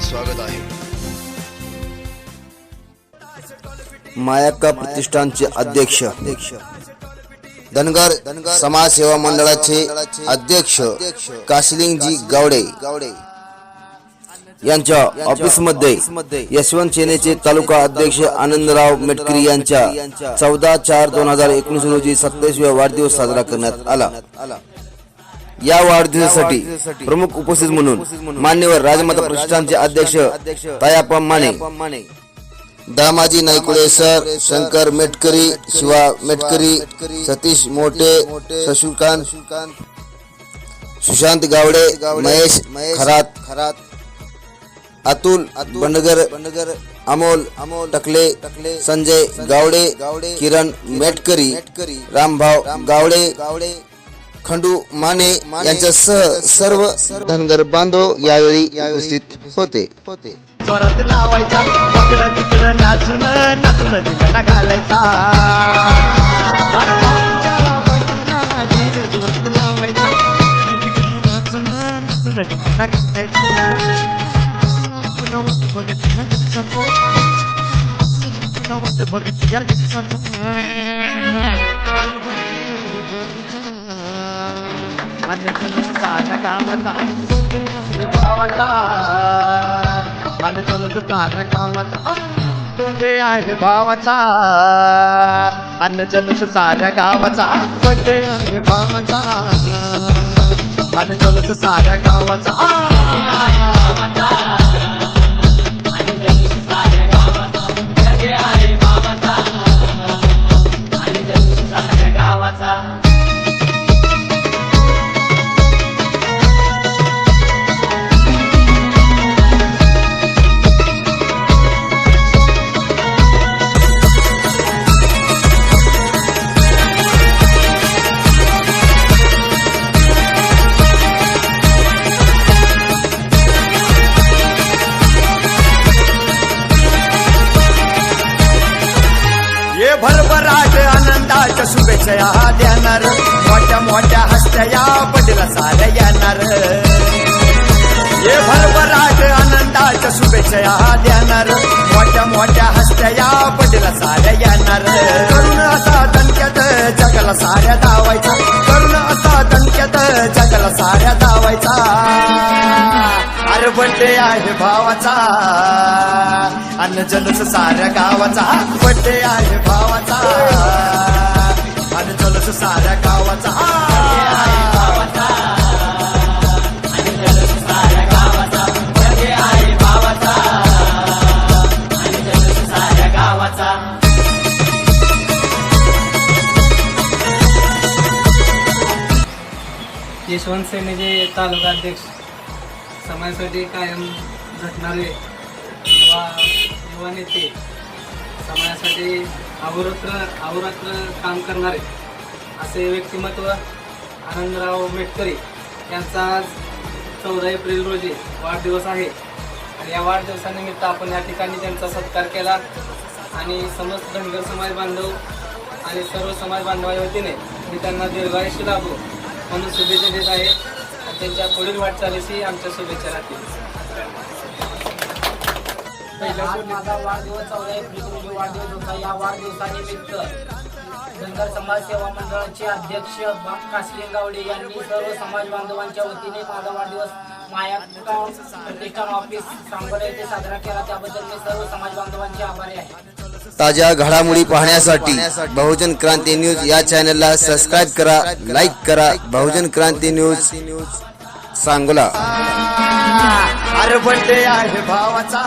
स्वागत आहे. मायाक्का प्रतिष्ठानचे अध्यक्ष. धनगर समाज सेवा मंडळाचे अध्यक्ष काशिलिंगजी गावडे. यांच्या ऑफिसमध्ये यशवंत सेनेचे तालुका अध्यक्ष आनंदराव मेटकरी यांच्या चौदा चार दोन हजार एकोणीस रोजी सत्तावीसव्या वाढदिवस साजरा करण्यात आला. या वाढदिवसासाठी प्रमुख उपस्थित म्हणून मान्यवर राजमाता प्रतिष्ठानचे अध्यक्ष तायाप्पा माने. दामाजी नायकुडे सर शंकर मेटकरी शिवा मेटकरी सतीश मोठे शशिकांत सुशांत गावडे महेश खरात खरात अतुल बंडगर बंडगर अमोल अमोल टकले टकले संजय गावडे गावडे किरण मेटकरी रामभाव गावडे गावडे खंडू माने यांच्यासह सर्व धनगर बांधव यावेळी उपस्थित होते. होते जोरात लावायचा इकडं तिकडं नाचून नाचून दिला घालायचा. तुझे आहे भावाचा अन्न चलस साऱ्या गावाचा तुझे आहे भावाचा अन्न चलस साऱ्या गावाचा आनंदाच्या देणार. मोठ्या मोठ्या हस्त्या पटेला साऱ्या येणार. करुण असा दणक्यात जगाला साऱ्या धावायचा करुण असा दणक्यात जगाला साऱ्या धावायचा अरे बड्डे आहे भावाचा. अन्न जलस साऱ्या गावाचा. बड्डे आहे भावाचा. अन्न जलस साऱ्या गावाचा. यशवंत सेनेचे म्हणजे तालुका अध्यक्ष. समाजासाठी कायम झटणारे युवा युवा नेते. समाजासाठी अहोरात्र अहोरात्र काम करणारे असे व्यक्तिमत्व आनंदराव मेटकरी यांचा आज चौदा एप्रिल रोजी वाढदिवस आहे. आणि या वाढदिवसानिमित्त आपण या ठिकाणी त्यांचा सत्कार केला आणि समस्त धनगर समाज बांधव आणि सर्व समाज बांधवाच्या वतीने मी त्यांना दीर्घायुष्य लाभो म्हणून शुभेच्छा देत आहे. त्यांच्या पुढील वाटचालीशी आमच्या शुभेच्छा राहतील. आज माझा वाढदिवस चौदा एप्रिल रोजी वाढदिवस होता. या वाढदिवसानिमित्त धनगर समाज सेवा मंडळाचे अध्यक्ष बा- कासले गावडे यांनी सर्व समाज बांधवांच्या वतीने माझा वाढदिवस माया प्रतिष्ठान ऑफिस सांगोला येथे साजरा केला. त्याबद्दल मी सर्व समाज बांधवांचे आभारी आहे. ताज्या घडामोडी पाहण्यासाठी बहुजन क्रांती न्यूज या चॅनलला सबस्क्राईब करा लाईक करा. बहुजन क्रांती न्यूज सांगोला. अरे आहे भावाचा.